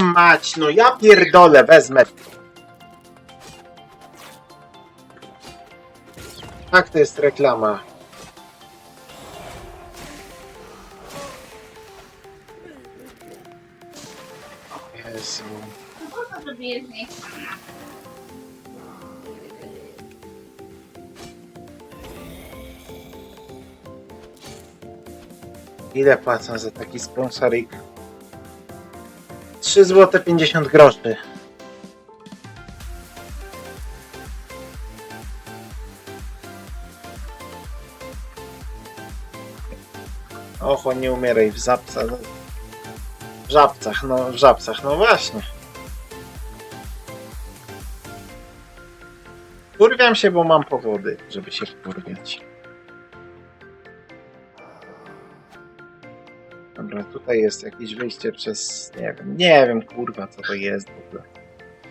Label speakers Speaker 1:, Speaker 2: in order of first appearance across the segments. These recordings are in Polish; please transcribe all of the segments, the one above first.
Speaker 1: mać, no ja pierdolę, wezmę. Tak, to jest reklama. Ile płacą za taki sponsoring? 3 zł 50 groszy. Oho, nie umieraj w żabcach. W żabcach, no w żabcach, no właśnie. Kurwiam się, bo mam powody, żeby się wkurwiać. Dobra, tutaj jest jakieś wyjście przez... Nie wiem, nie wiem kurwa co to jest w ogóle.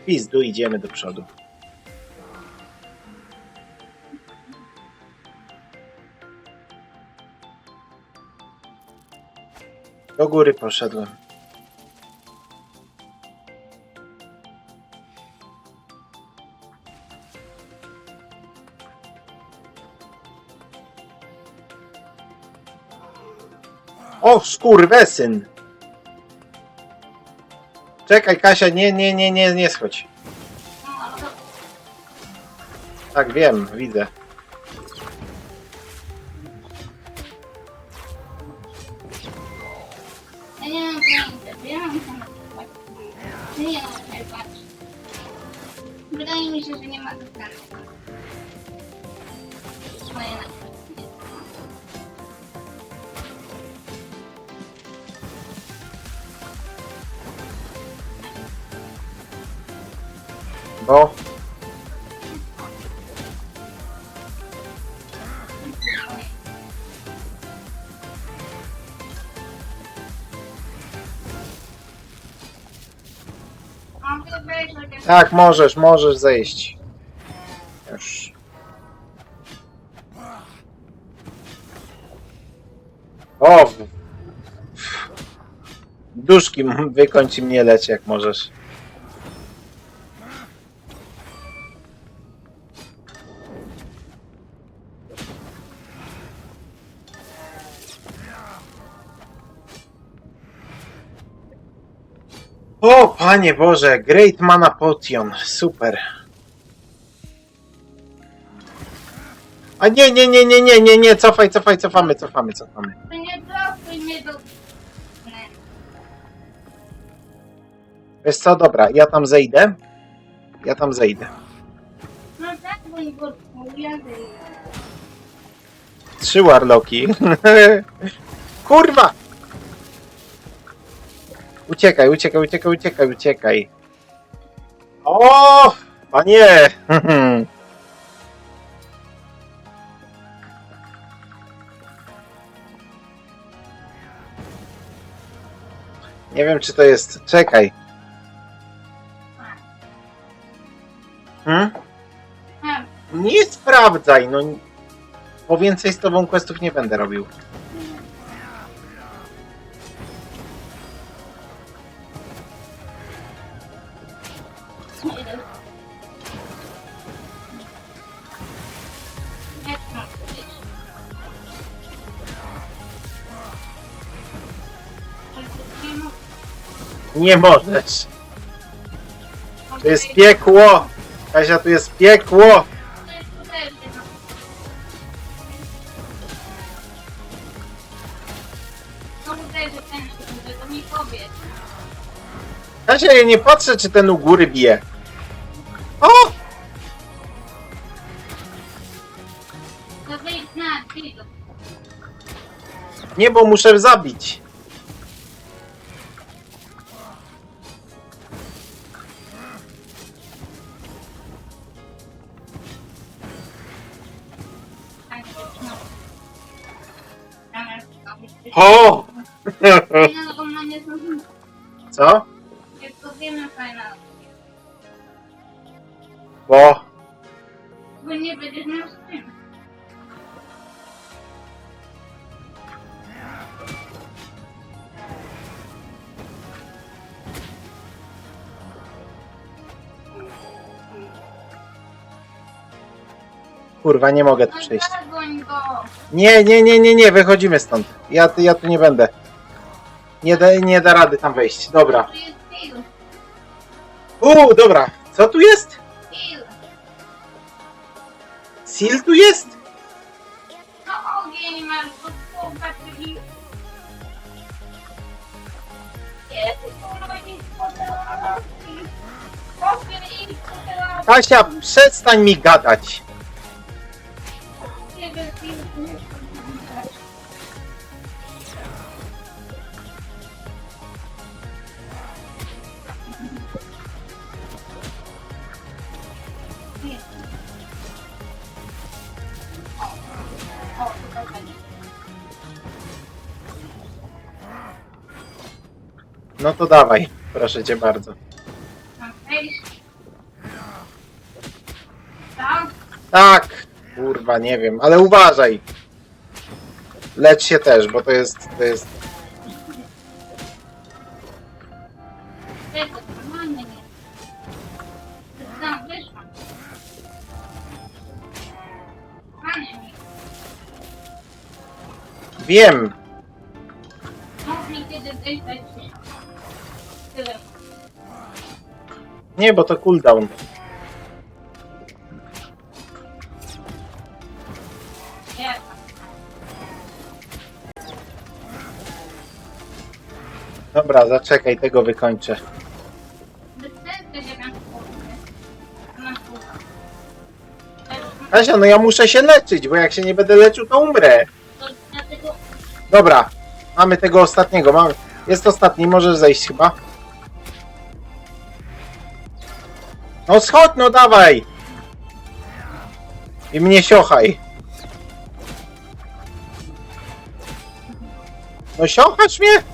Speaker 1: Pizdu, idziemy do przodu. Do góry poszedłem. O, skurwesyn! Czekaj, Kasia, nie, nie, nie, nie, nie schodź. Tak, wiem, widzę.
Speaker 2: ja nie mam. Wydaje mi się, że nie ma dostępu.
Speaker 1: Tak, możesz, możesz zejść. Już. O! Duszki wykończy mnie leć jak możesz. Panie Boże, Great Mana Potion, super. A nie, nie, nie, nie, nie, nie, nie, cofaj, cofaj, cofamy, cofamy, cofamy.
Speaker 2: Nie blokuj mnie do...
Speaker 1: Wiesz co, dobra, ja tam zejdę. Ja tam zejdę.
Speaker 2: No tak, bo nie blokuj, ja wyjdę.
Speaker 1: Trzy warlocki. Kurwa! Uciekaj, uciekaj, uciekaj, uciekaj, uciekaj. O! Panie! Nie wiem, czy to jest. Czekaj. Hmm?
Speaker 2: A,
Speaker 1: Nie sprawdzaj, no. Po więcej z tobą questów nie będę robił.
Speaker 2: Nie
Speaker 1: możesz. To jest piekło! Kasia, tu jest piekło! Kasia, ja nie patrzę, czy ten u góry bije. O! Nie, bo muszę zabić. Kurwa, nie mogę tu
Speaker 2: No
Speaker 1: przejść. Nie, nie, nie, nie, nie, wychodzimy stąd. Ja, ja tu nie będę. Nie da, nie da rady tam wejść. Dobra. Uuu, dobra. Co tu jest? Seal tu jest?
Speaker 2: No.
Speaker 1: Kasia, przestań mi gadać. No to dawaj, proszę cię bardzo.
Speaker 2: Tak?
Speaker 1: Kurwa, nie wiem, ale uważaj. Lecz się też, bo to jest, to jest... Wiem, nie, bo to cooldown. Dobra, zaczekaj, tego wykończę. Kasia, no ja muszę się leczyć, bo jak się nie będę leczył, to umrę. Dobra, mamy tego ostatniego, mamy... Jest ostatni, możesz zejść chyba. No schodź, no dawaj! I mnie siochaj. No siochasz mnie?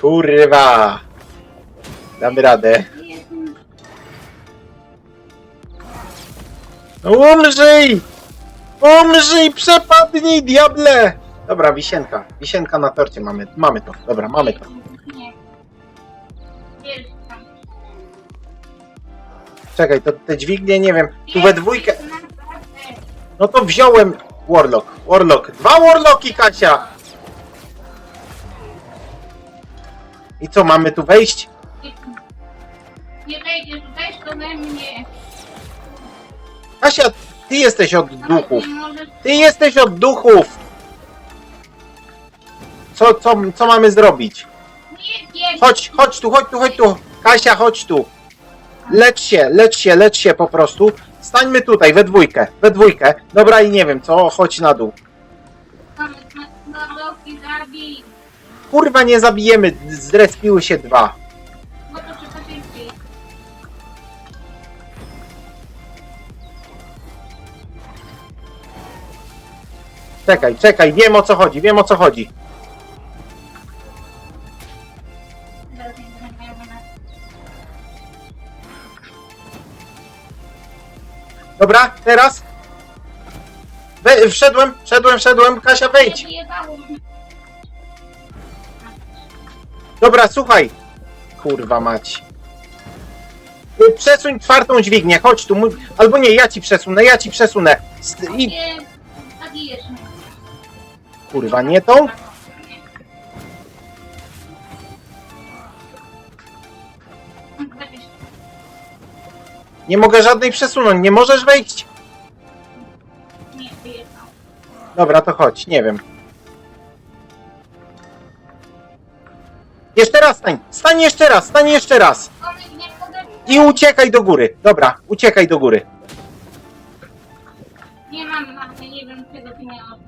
Speaker 1: Kurwa! Damy radę. No umrzyj! Umrzyj, przepadnij, diable! Dobra, wisienka. Wisienka na torcie mamy. Mamy to. Dobra, mamy to. Czekaj, to te dźwignie, nie wiem. Tu we dwójkę. No to wziąłem Warlock. Warlock. Dwa Warlocki, Kasia! I co, mamy tu wejść?
Speaker 2: Nie wejdziesz, weź to we mnie.
Speaker 1: Kasia, ty jesteś od duchów.
Speaker 2: Nie możesz
Speaker 1: Ty jesteś od duchów! Co, co, co mamy zrobić?
Speaker 2: nie.
Speaker 1: Chodź, chodź tu, chodź tu, chodź tu. Kasia, chodź tu. Lecz się, lecz się, lecz się po prostu. Stańmy tutaj, we dwójkę, we dwójkę. Dobra i nie wiem co, chodź na dół.
Speaker 2: Mamy na roki zabij.
Speaker 1: Kurwa, nie zabijemy, zrespiły się dwa.
Speaker 2: To szybciej.
Speaker 1: Czekaj, czekaj, wiem o co chodzi, wiem o co chodzi.
Speaker 2: Zaraz nie.
Speaker 1: Dobra, teraz? We, wszedłem, wszedłem, wszedłem, Kasia wejdź.
Speaker 2: Nie wyjebało.
Speaker 1: Dobra, słuchaj. Kurwa mać. Y, Przesuń czwartą dźwignię, chodź tu. mój- Albo nie, ja ci przesunę, ja ci przesunę. St- I...
Speaker 2: Nie.
Speaker 1: Kurwa, nie tą? Nie mogę żadnej przesunąć, nie możesz wejść?
Speaker 2: nie wyjebał.
Speaker 1: Dobra, to chodź, nie wiem. Jeszcze raz stań, stań jeszcze raz, stań jeszcze raz. I uciekaj do góry. Dobra, uciekaj do góry.
Speaker 2: Nie mam mamy, nie wiem czego ty miałam.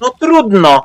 Speaker 1: No trudno.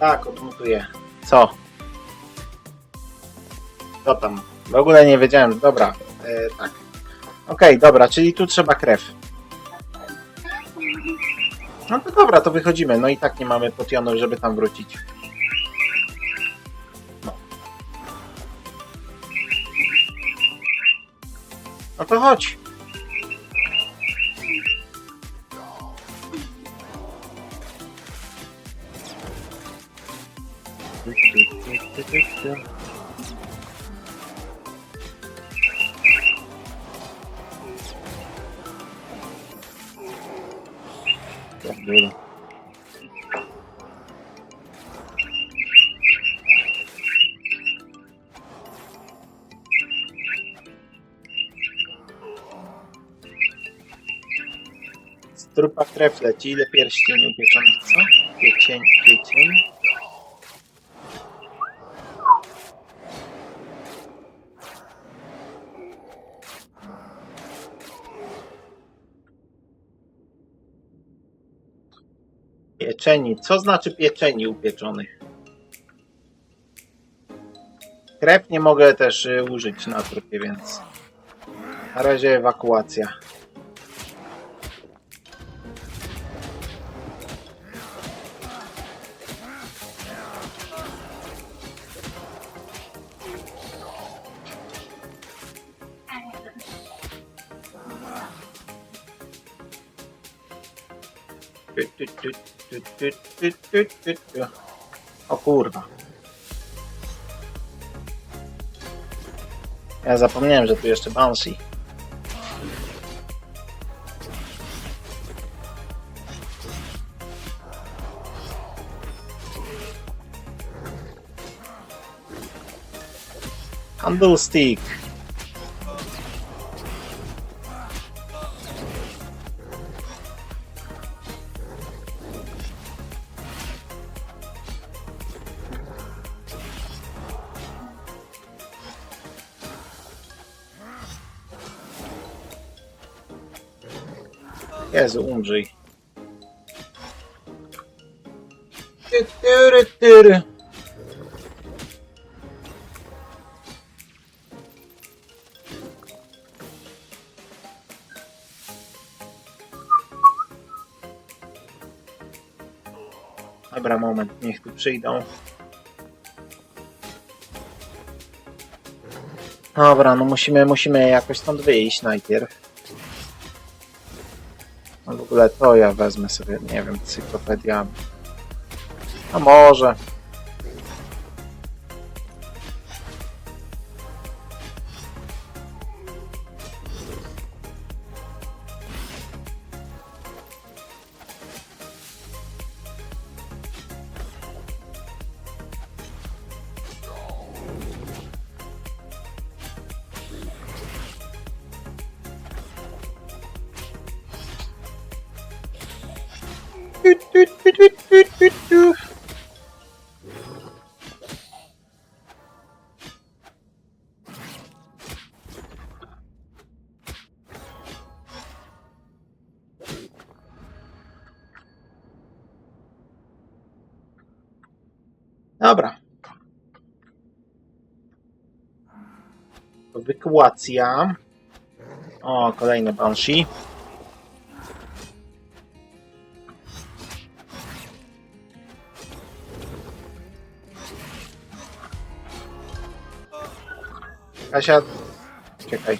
Speaker 1: Tak, odmutuję. Co? Co tam? W ogóle nie wiedziałem. Dobra, e, tak. Okej, dobra, czyli tu trzeba krew. No to dobra, to wychodzimy. No i tak nie mamy potionów, żeby tam wrócić. No. No to chodź. Trupa krew leci. Ile pierścieni upieczonych, co? Piecień, piecień. Pieczeni. Co znaczy pieczeni upieczonych? Krew nie mogę też y, użyć na trupie, więc na razie ewakuacja. Tu. O kurwa. Ja zapomniałem, że tu jeszcze Banshee. Handle stick. Jezu, umrzyj. Ty, tyry, tyry. Dobra, moment, niech tu przyjdą. Dobra, no musimy, musimy jakoś stąd wyjść najpierw. Ogóle to ja wezmę sobie, nie wiem, cyklopedia. A może. Dobra. Ewakuacja. O, kolejne Banshee. Aşağı. Çek ayı.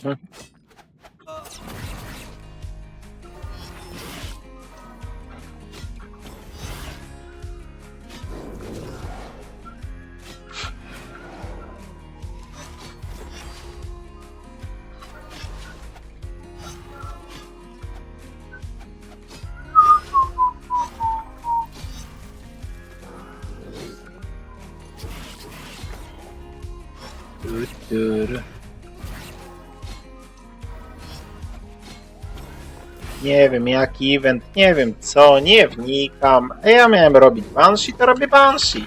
Speaker 1: Nie wiem jaki event, nie wiem co, nie wnikam. A ja miałem robić Banshee, to robię Banshee.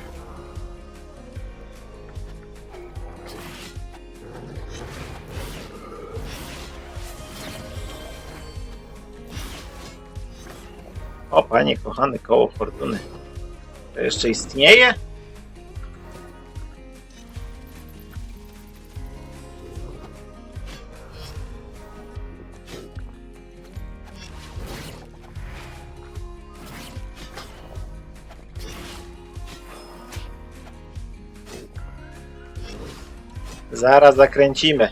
Speaker 1: O panie kochany, koło fortuny. To jeszcze istnieje? Zaraz zakręcimy.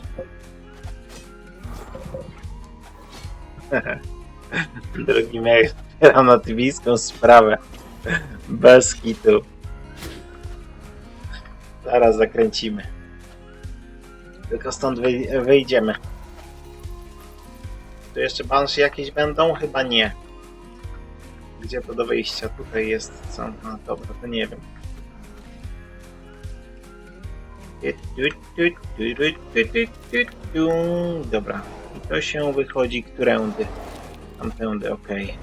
Speaker 1: Drugi mecz. Otwieram na tybijską sprawę. Bez hitu. Zaraz zakręcimy. Tylko stąd wyj- wyjdziemy. Tu jeszcze banszy jakieś będą? Chyba nie. Gdzie to do wyjścia? Tutaj jest co? No dobra, to nie wiem. Dobra. I to się wychodzi którędy? Tamtędy, okej.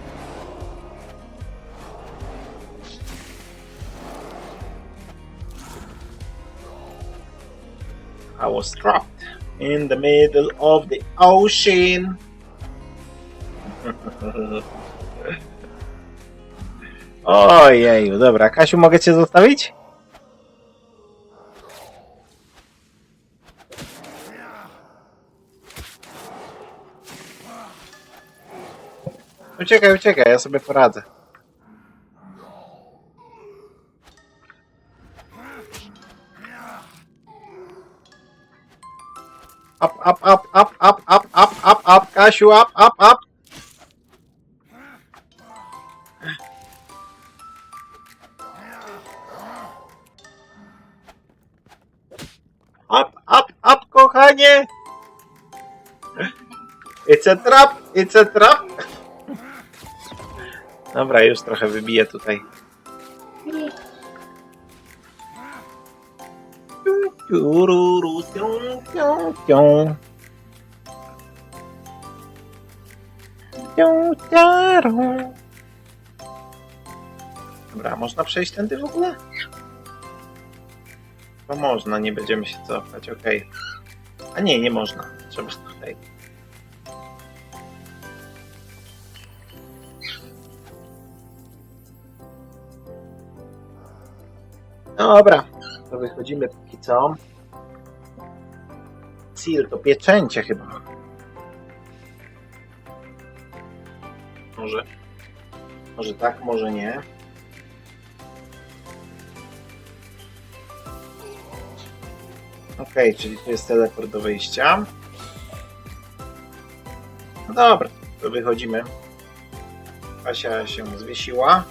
Speaker 1: I was trapped in the middle of the ocean. Ojeju, dobra. Kasiu, mogę cię zostawić? Uciekaj, uciekaj, ja sobie poradzę. Up, up, up, up, up, up, up, up, up, Kasiu, up, up, up. Up, up, up, kochanie! It's a trap, it's a trap. Dobra, już trochę wybiję tutaj. Dobra, można przejść tędy w ogóle? No można, nie będziemy się cofać, okej. A nie, nie można. Trzeba Dobra, to wychodzimy póki co. Seal to pieczęcie chyba. Może. Może tak, może nie. Okej, czyli tu jest teleport do wyjścia. No dobra, to wychodzimy. Kasia się zwiesiła.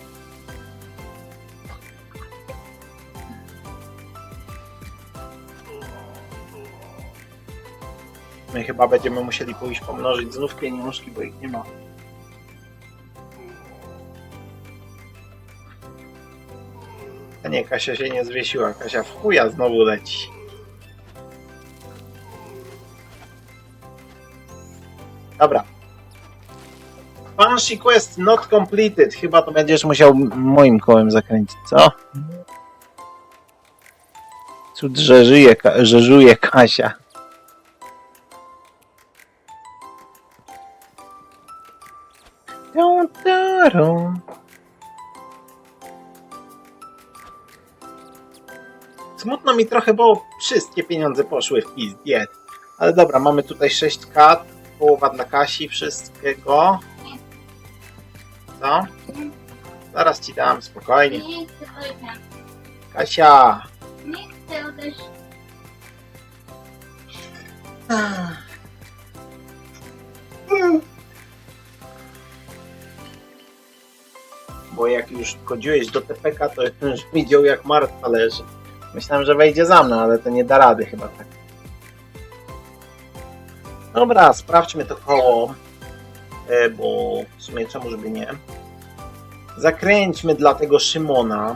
Speaker 1: Chyba będziemy musieli pójść pomnożyć znów pieniążki, bo ich nie ma. A nie, Kasia się nie zwiesiła. Kasia w chuja znowu leci. Dobra. Banshee Quest not completed. Chyba to będziesz musiał moim kołem zakręcić, co? Cud, że żyje, że żuje Kasia. Tarą. Smutno mi trochę, bo wszystkie pieniądze poszły w pizdiet. Ale dobra, mamy tutaj 6k, połowa dla Kasi, wszystkiego. Co? Zaraz ci dam, spokojnie.
Speaker 2: Nie chcę ojca.
Speaker 1: Kasia!
Speaker 2: Nie chcę odejść.
Speaker 1: Bo jak już wchodziłeś do TPK, to już widział jak martwa leży. Myślałem, że wejdzie za mną, ale to nie da rady chyba tak. Dobra, sprawdźmy to koło, e, bo w sumie czemu żeby nie. Zakręćmy dla tego Szymona.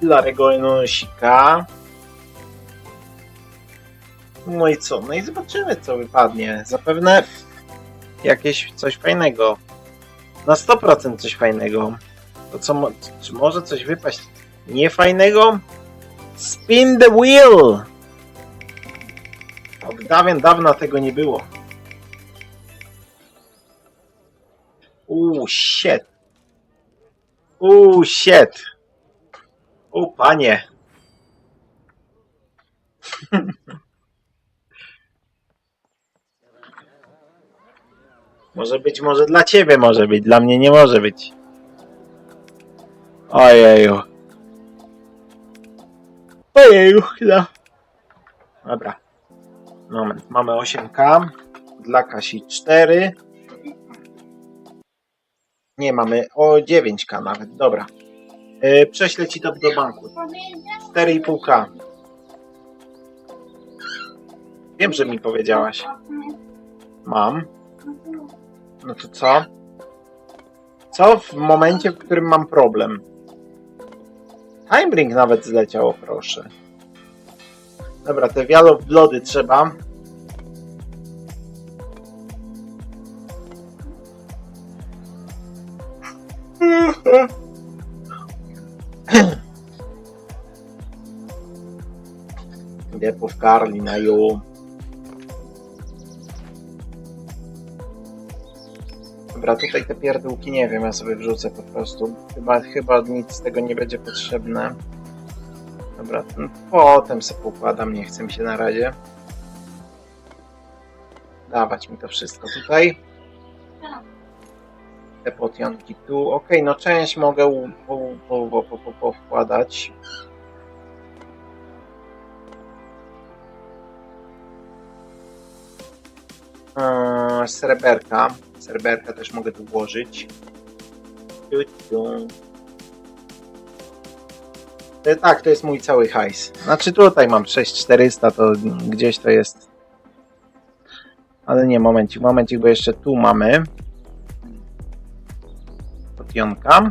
Speaker 1: Dla Regonosika. No i co? No i zobaczymy co wypadnie. Zapewne jakieś coś fajnego. Na 100% coś fajnego. To co, czy może coś wypaść niefajnego? Spin the wheel! Od dawien dawna tego nie było. Uuu, shit. Uuu, shit. O panie. Może być, może dla ciebie może być, dla mnie nie może być. Ojeju. Ojej, chwila. Dobra. Moment, mamy 8K. Dla Kasi 4. Nie, mamy o 9K nawet, dobra. Yy, prześlę ci to do banku.
Speaker 2: Powiedział,
Speaker 1: 4,5K. Wiem, że mi powiedziałaś. Mam. No to co? Co w momencie, w którym mam problem? Timebring nawet zleciało, proszę. Dobra, te wialo w lody trzeba. Po Karli na ją. Dobra, tutaj te pierdółki nie wiem, ja sobie wrzucę po prostu. Chyba, chyba nic z tego nie będzie potrzebne. Dobra, no, potem sobie pokładam, nie chcę mi się na razie. Dawać mi to wszystko tutaj. Te potionki tu. Okej, no część mogę u- po, po, po, po, po, Eee, Sreberka. Sreberka też mogę tu włożyć. E, Tak, to jest mój cały hajs. Znaczy tutaj mam 6400, to gdzieś to jest. Ale nie, momencik, momencik, bo jeszcze tu mamy. Potionka.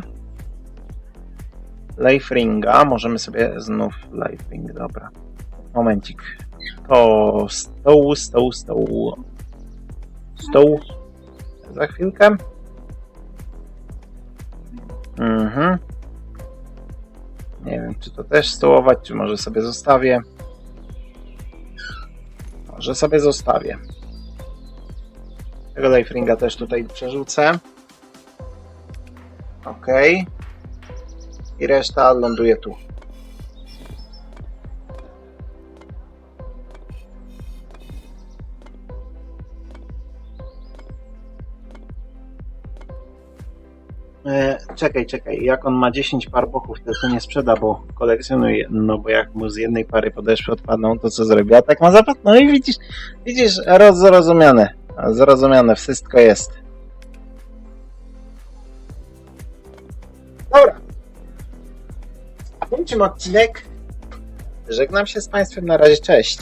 Speaker 1: Life Ringa. Możemy sobie znów Life Ring, dobra. Momencik. To stoł, stoł, stoł. Stoł. Za chwilkę. Mhm. Nie wiem, czy to też stołować, czy może sobie zostawię. Może sobie zostawię. Tego Liferinga też tutaj przerzucę. Ok. I reszta ląduje tu. Czekaj, czekaj. Jak on ma 10 par boków, to to nie sprzeda, bo kolekcjonuje. No bo jak mu z jednej pary podeszwy odpadną, to co zrobi? A tak ma zapad? No i widzisz, widzisz, roz- zrozumiane. Zrozumiane, wszystko jest. Dobra. Kończymy odcinek. Żegnam się z Państwem na razie, cześć.